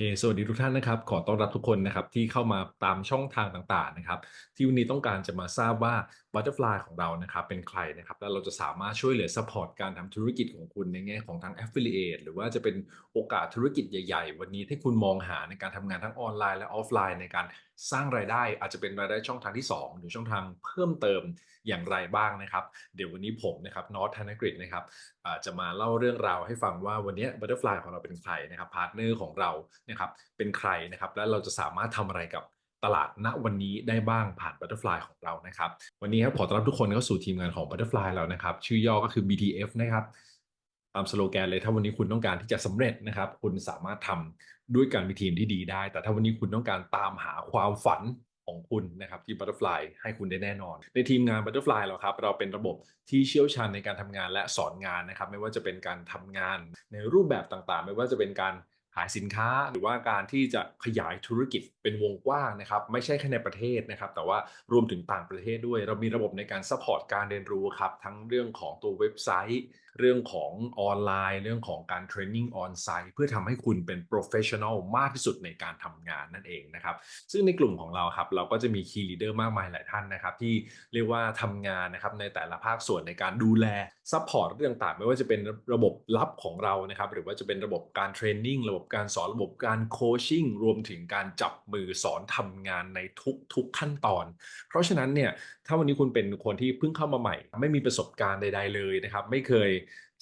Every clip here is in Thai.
เคสวัสดีทุกท่านนะครับ ขอต้อนรับทุกคนนะครับที่เข้ามาตามช่องทางต่างๆนะครับ ที่วันนี้ต้องการจะมาทราบว่า Butterfly ของเรานะครับเป็นใครนะครับแล้วเราจะสามารถช่วยเหลือ support การทำธุรกิจของคุณในแง่ของทั้ง affiliate หรือว่าจะเป็นโอกาสธุรกิจใหญ่ๆ วันนี้ที่คุณมองหาในการทำงานทั้งออนไลน์และออฟไลน์ในการสร้างรายได้อาจจะเป็นรายได้ช่องทางที่ 2 หรือช่องทางเพิ่มเติมอย่างไรบ้างนะครับ เดี๋ยววันนี้ผมนะครับนอตธนกฤษนะครับจะมาเล่าเรื่องราวให้ฟังว่าวันนี้ Butterfly ของเราเป็นใครนะครับพาร์ทเนอร์ของเรานะครับเป็นใครนะครับและเราจะสามารถทำอะไรกับ ตลาดณวันนี้ได้บ้างผ่าน Butterfly ของเรานะครับ วันนี้ครับขอต้อนรับทุกคนเข้าสู่ทีมงานของ Butterfly เรานะครับ ชื่อย่อก็คือ BTF นะครับตามสโลแกนเลยถ้าวันนี้คุณต้องการที่จะสำเร็จนะครับ คุณสามารถทำด้วยการมีทีมที่ดีได้ แต่ถ้าวันนี้คุณต้องการตามหาความฝันของคุณนะครับที่ Butterfly ให้คุณได้แน่นอน ในทีมงาน Butterfly เราครับเราเป็นระบบที่เชี่ยวชาญในการทำงานและสอนงานนะครับ ไม่ว่าจะเป็นการทำงานในรูปแบบต่างๆ ไม่ว่าจะเป็นการายสินค้า หรือว่าการที่จะขยายธุรกิจเป็นวงกว้างนะครับ ไม่ใช่แค่ในประเทศนะครับ แต่ว่ารวมถึงต่างประเทศด้วย เรามีระบบในการซัพพอร์ตการเรียนรู้ครับ ทั้งเรื่องของตัวเว็บไซต์ เรื่องของออนไลน์ เรื่องของการเทรนนิ่งออนไซต์เพื่อทำให้คุณเป็นโปรเฟชชั่นอลมากที่สุดในการทำงานนั่นเองนะครับ ซึ่งในกลุ่มของเราครับเราก็จะมีคีย์ลีดเดอร์มากมายหลายท่านนะครับ ที่เรียกว่าทำงานนะครับในแต่ละภาคส่วนในการดูแลซัพพอร์ตเรื่องต่างๆ ไม่ว่าจะเป็นระบบลับของเรานะครับหรือว่าจะเป็นระบบการเทรนนิ่งระบบการสอนระบบการโคชชิ่งรวมถึงการจับมือสอนทำงานในทุกๆขั้นตอน เพราะฉะนั้นเนี่ยถ้าวันนี้คุณเป็นคนที่เพิ่งเข้ามาใหม่ ไม่มีประสบการณ์ใด ๆเลยนะครับไม่เคย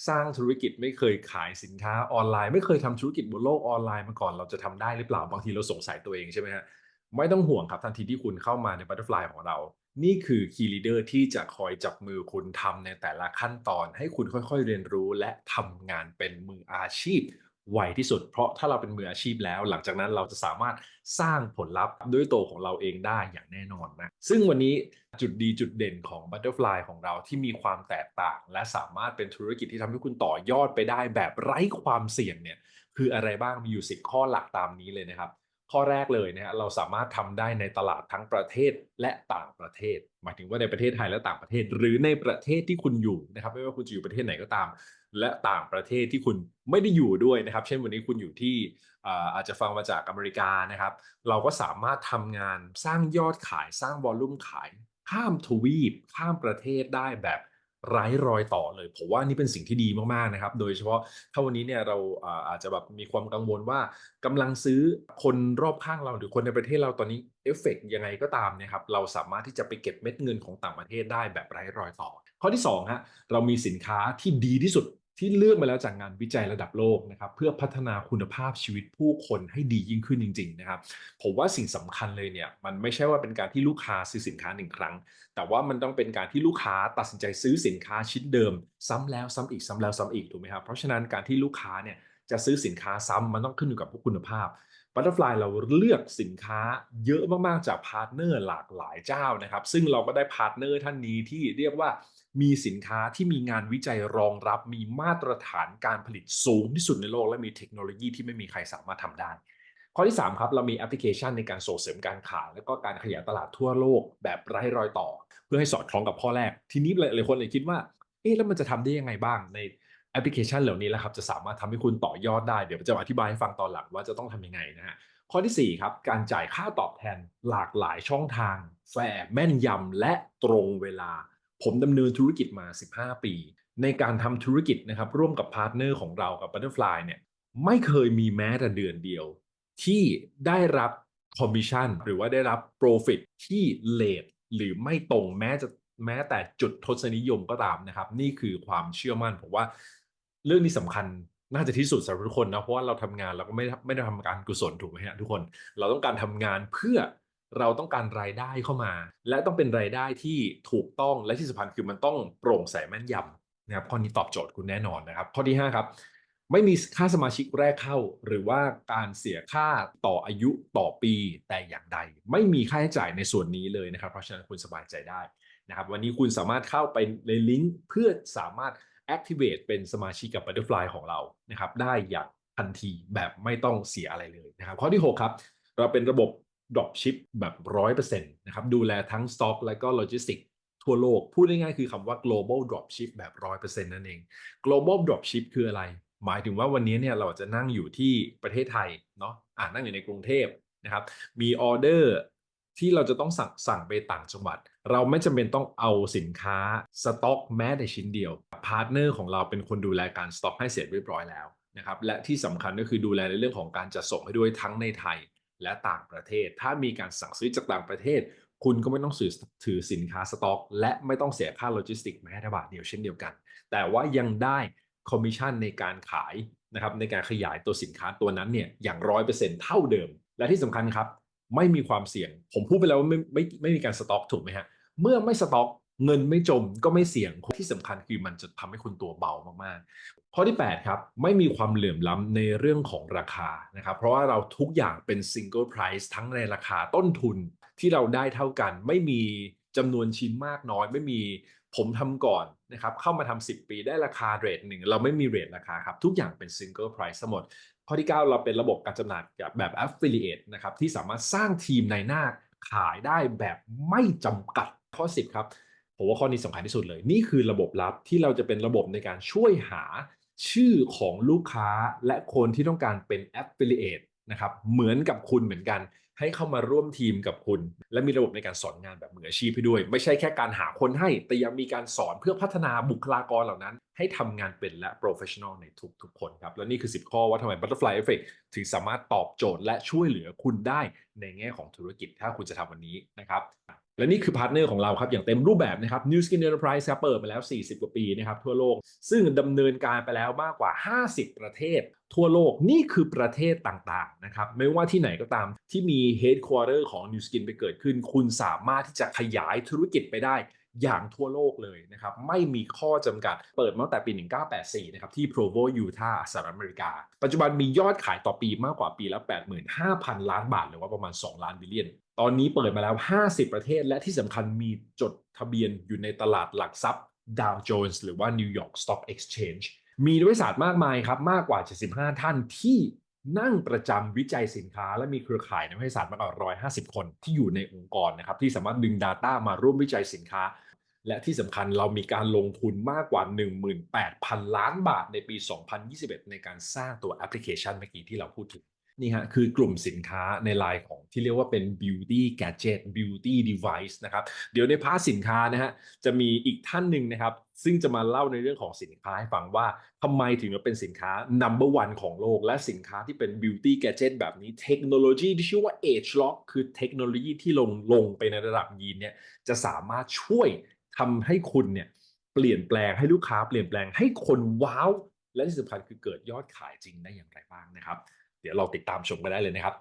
สร้างธุรกิจไม่เคยขายสินค้าออนไลน์ ไม่เคยทำธุรกิจบนโลกออนไลน์มาก่อนเราจะทำได้หรือเปล่าบางทีเราสงสัยตัวเองใช่ไหมฮะไม่ต้องห่วงครับทันทีที่คุณเข้ามาในบัตเตอร์ฟลายของเรา นี่คือคีรีเดอร์ที่จะคอยจับมือคุณทำในแต่ละขั้นตอน ให้คุณค่อยๆเรียนรู้และทำงานเป็นมืออาชีพ ไวที่สุด เพราะถ้าเราเป็นมืออาชีพแล้ว หลังจากนั้นเราจะสามารถสร้างผลลัพธ์ด้วยตัวของเราเองได้อย่างแน่นอนนะ ซึ่งวันนี้จุดดีจุดเด่นของ Butterfly ของเราที่มีความแตกต่าง และสามารถเป็นธุรกิจที่ทำให้คุณต่อยอดไปได้แบบไร้ความเสี่ยงเนี่ยคืออะไรบ้างมีอยู่10ข้อหลักตามนี้เลยนะครับข้อแรกเลยนะฮะเราสามารถทำได้ในตลาดทั้งประเทศและต่างประเทศ หมายถึงว่าในประเทศไทยและต่างประเทศ หรือในประเทศที่คุณอยู่นะครับ ไม่ว่าคุณจะอยู่ประเทศไหนก็ตาม และต่างประเทศที่คุณไม่ได้อยู่ด้วยนะครับ เช่นวันนี้คุณอยู่ที่อาจจะฟังมาจากอเมริกานะครับ เราก็สามารถทำงานสร้างยอดขายสร้างวอลลุ่มขาย ข้ามทวีป ข้ามประเทศได้แบบไร้รอยต่อเลยผมว่านี่เป็นสิ่งที่ดีมากๆนะครับ โดยเฉพาะถ้าวันนี้เนี่ยเราอาจจะแบบมีความกังวลว่ากำลังซื้อคนรอบข้างเราหรือคนในประเทศเราตอนนี้เอฟเฟกยังไงก็ตามเนะครับเราสามารถที่จะไปเก็บเม็ดเงินของต่างประเทศได้แบบไร้รอยต่อ ข้อที่2ฮะเรามีสินค้าที่ดีที่สุด ที่เลือกมาแล้วจากงานวิจัยระดับโลกนะครับเพื่อพัฒนาคุณภาพชีวิตผู้คนให้ดียิ่งขึ้นจริง ๆ นะครับ ผมว่าสิ่งสำคัญเลยเนี่ยมันไม่ใช่ว่าเป็นการที่ลูกค้าซื้อสินค้าหนึ่งครั้ง แต่ว่ามันต้องเป็นการที่ลูกค้าตัดสินใจซื้อสินค้าชิ้นเดิม ซ้ำแล้วซ้ำอีกซ้ำแล้วซ้ำอีกถูกไหมครับเพราะฉะนั้นการที่ลูกค้าเนี่ยจะซื้อสินค้าซ้ำมันต้องขึ้นอยู่กับคุณภาพ Butterfly เราเลือกสินค้าเยอะมากๆจากพาร์ทเนอร์หลากหลายเจ้านะครับ ซึ่งเราก็ได้พาร์ทเนอร์ท่านนี้ที่เรียกว่า มีสินค้าที่มีงานวิจัยรองรับ มีมาตรฐานการผลิตสูงที่สุดในโลก และมีเทคโนโลยีที่ไม่มีใครสามารถทำได้ ข้อที่ 3 ครับ เรามีแอปพลิเคชันในการส่งเสริมการขายและก็การขยายตลาดทั่วโลกแบบไร้รอยต่อ เพื่อให้สอดคล้องกับข้อแรก ทีนี้หลายคนเลยคิดว่า เอ๊ะแล้วมันจะทำได้ยังไงบ้างในแอปพลิเคชันเหล่านี้แหละครับจะสามารถทำให้คุณต่อยอดได้เดี๋ยวจะอธิบายให้ฟังตอนหลังว่าจะต้องทำยังไงนะฮะข้อที่ 4 ครับ การจ่ายค่าตอบแทนหลากหลายช่องทางแฟร์แม่นยำและตรงเวลา ผมดำเนินธุรกิจมา 15 ปี ในการทำธุรกิจนะครับร่วมกับพาร์ทเนอร์ของเรากับ Butterfly เนี่ยไม่เคยมีแม้แต่เดือนเดียว ที่ได้รับคอมมิชชั่นหรือว่าได้รับโปรฟิตที่เลทหรือไม่ตรงแม้จะแม้แต่จุดทศนิยมก็ตามนะครับ นี่คือความเชื่อมั่นผมว่าเรื่องนี้สำคัญน่าจะที่สุดสำหรับทุกคนนะเพราะว่าเราทำงานเราก็ไม่ไม่ได้ทำการกุศลถูกไหมฮะทุกคน เราต้องการทำงานเพื่อ เราต้องการรายได้เข้ามา และต้องเป็นรายได้ที่ถูกต้องและที่สำคัญคือมันต้องโปร่งใสแม่นยำนะครับข้อนี้ตอบโจทย์คุณแน่นอนนะครับ ข้อที่ 5 ครับ ไม่มีค่าสมาชิกแรกเข้า หรือว่าการเสียค่าต่ออายุต่อปีแต่อย่างใด ไม่มีค่าใช้จ่ายในส่วนนี้เลยนะครับ เพราะฉะนั้นคุณสบายใจได้นะครับวันนี้คุณสามารถเข้าไปในลิงก์เพื่อสามารถ activate เป็นสมาชิกกับ Butterfly ของเรานะครับได้อย่างทันทีแบบไม่ต้องเสียอะไรเลยนะครับ ข้อที่ 6 ครับ เราเป็นระบบ dropship แบบ100%นะครับดูแลทั้ง stock และก็ logistics ทั่วโลก พูดง่ายๆคือคำว่า global dropship แบบ100%นั่นเอง global dropship คืออะไร หมายถึงว่าวันนี้เนี่ยเราจะนั่งอยู่ที่ประเทศไทยเนาะอ่านั่งอยู่ในกรุงเทพนะครับ มีออเดอร์ที่เราจะต้องสั่งสั่งไปต่างจังหวัด เราไม่จำเป็นต้องเอาสินค้าสต็อกแม้แต่ชิ้นเดียว พาร์ทเนอร์ของเราเป็นคนดูแลการสต็อกให้เสร็จเรียบร้อยแล้วนะครับ และที่สำคัญก็คือดูแลในเรื่องของการจัดส่งให้ด้วยทั้งในไทย และต่างประเทศ ถ้ามีการสั่งซื้อจากต่างประเทศ คุณก็ไม่ต้องถือถือสินค้าสต็อก และไม่ต้องเสียค่าโลจิสติกแม้แต่บาทเดียวเช่นเดียวกัน แต่ว่ายังได้คอมมิชชั่นในการขายนะครับในการขยายตัวสินค้าตัวนั้นเนี่ยอย่างร้อยเปอร์เซ็นต์เท่าเดิม และที่สำคัญครับ ไม่มีความเสี่ยง ผมพูดไปแล้วว่าไม่ไม่ไม่มีการสต็อกถูกไหมฮะเมื่อไม่สต็อก เงินไม่จมก็ไม่เสี่ยงที่สำคัญคือมันจะทำให้คุณตัวเบามากๆข้อที่ 8 ครับ ไม่มีความเหลื่อมล้ำในเรื่องของราคานะครับเพราะว่าเราทุกอย่างเป็น single price ทั้งในราคาต้นทุนที่เราได้เท่ากัน ไม่มีจำนวนชิ้นมากน้อย ไม่มีผมทำก่อนนะครับเข้ามาทำ10 ปีได้ราคาเรทหนึ่งเราไม่มีเรทราคาครับทุกอย่างเป็น single price ทั้งหมด ข้อที่ 9 เราเป็นระบบการจำหน่ายแบบ affiliate นะครับที่สามารถสร้างทีมในหน้าขายได้แบบไม่จำกัดข้อ 10 ครับ ผมว่าข้อนี้สำคัญที่สุดเลย นี่คือระบบลับที่เราจะเป็นระบบในการช่วยหาชื่อของลูกค้าและคนที่ต้องการเป็น affiliate นะครับเหมือนกับคุณเหมือนกัน ให้เข้ามาร่วมทีมกับคุณ และมีระบบในการสอนงานแบบมืออาชีพให้ด้วย ไม่ใช่แค่การหาคนให้ แต่ยังมีการสอนเพื่อพัฒนาบุคลากรเหล่านั้น ให้ทำงานเป็นและ professional ในทุกๆคนครับ และนี่คือ 10 ข้อว่าทำไม butterfly effect ถึงสามารถตอบโจทย์และช่วยเหลือคุณได้ในแง่ของธุรกิจถ้าคุณจะทำวันนี้นะครับและนี่คือพาร์ทเนอร์ของเราครับ อย่างเต็มรูปแบบนะครับ New Skin Enterprise เปิดมาแล้ว 40 กว่าปีนะครับทั่วโลก ซึ่งดำเนินการไปแล้วมากกว่า 50 ประเทศ ทั่วโลกนี่คือประเทศต่างๆนะครับไม่ว่าที่ไหนก็ตามที่มี Headquarter ของ New Skin ไปเกิดขึ้น คุณสามารถที่จะขยายธุรกิจไปได้อย่างทั่วโลกเลยนะครับ ไม่มีข้อจำกัดเปิดมาตั้งแต่ปี 1984 นะครับ ที่ Provo ยูทาห์สหรัฐอเมริกา ปัจจุบันมียอดขายต่อปีมากกว่าปีละ 85,000 ล้านบาท หรือว่าประมาณ 2 ล้านบิลเลียน ตอนนี้เปิดมาแล้ว 50 ประเทศ และที่สำคัญมีจดทะเบียนอยู่ในตลาดหลักทรัพย์ Dow Jones หรือว่า New York Stock Exchange มีบริษัทมากมายครับ มากกว่า 75 ท่านที่ นั่งประจำวิจัยสินค้า และมีเครือข่ายในบริษัทมากกว่า 150 คนที่อยู่ในองค์กรนะครับที่สามารถดึง Data มาร่วมวิจัยสินค้า และที่สำคัญเรามีการลงทุนมากกว่า 18,000 ล้านบาทในปี 2021 ในการสร้างตัวแอปพลิเคชันเมื่อกี้ที่เราพูดถึงนี่ฮะคือกลุ่มสินค้าในไลน์ของ ที่เรียกว่าเป็น beauty gadget beauty device นะครับ เดี๋ยวในพาร์ทสินค้านะฮะจะมีอีกท่านหนึ่งนะครับ ซึ่งจะมาเล่าในเรื่องของสินค้าให้ฟังว่าทำไมถึงจะเป็นสินค้า number one ของโลก และสินค้าที่เป็น beauty gadget แบบนี้เทคโนโลยีที่ชื่อว่า age lock คือเทคโนโลยีที่ลงลงไปในระดับยีนเนี่ยจะสามารถช่วยทำให้คุณเนี่ยเปลี่ยนแปลงให้ลูกค้าเปลี่ยนแปลงให้คนว้าวและที่สำคัญคือเกิดยอดขายจริงได้อย่างไรบ้างนะครับ เดี๋ยวเราติดตามชมกันได้เลยนะครับ